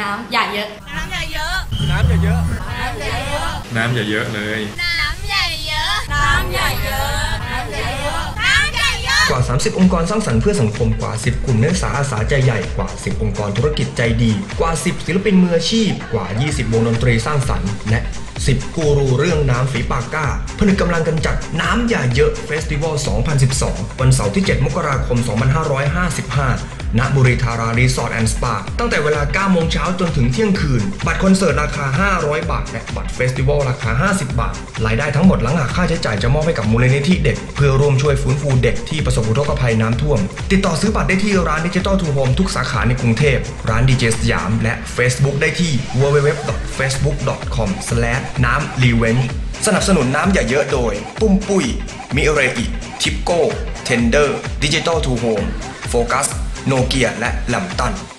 น้ำอย่าเยอะ น้ำอย่าเยอะ น้ำอย่าเยอะ น้ำอย่าเยอะ น้ำอย่าเยอะเลยน้ำอย่าเยอะน้ำอย่าเยอะ น้ำอย่าเยอะ น้ำอย่าเยอะกว่า 30 องค์กรสร้างสรรค์เพื่อสังคมกว่า 10 กลุ่มนักศึกษาอาสาใจใหญ่กว่า 10 องค์กรธุรกิจใจดี กว่า 10 ศิลปินมืออาชีพ กว่า 20 วงดนตรีสร้างสรรค์และ10 กูรูเรื่องน้ำฝีปากกล้าผนึกกำลังกันจัดน้ำอย่าเยอะเฟสติวัล 2012 วันเสาร์ที่ 7 มกราคม 2555 ณบุรีธารารีสอร์ทแอนด์สปาตั้งแต่เวลา9โมงเช้าจนถึงเที่ยงคืน บัตรคอนเสิร์ตราคา 500 บาท และบัตรเฟสติวัลราคา 50 บาท รายได้ทั้งหมดหลังหักค่าใช้จ่ายจะมอบให้กับมูลนิธิเด็ก เพื่อร่วมช่วยฟื้นฟูเด็กที่ประสบอุทกภัยน้ำท่วม ติดต่อซื้อบัตรได้ที่ร้านดิจิตอลทูโฮมทุกสาขาในกรุงเทพ ร้านดีเจสยาม และ Facebook ได้ที่ www.facebook.com น้ำรีเวนสนับสนุนน้ำอย่าเยอะโดย ปุ้มปุ้ยมิเรอิทิปโก้ เทนเดอร์ ดิจิตอลทูโฮมโฟกัส โนเกียและลำตัน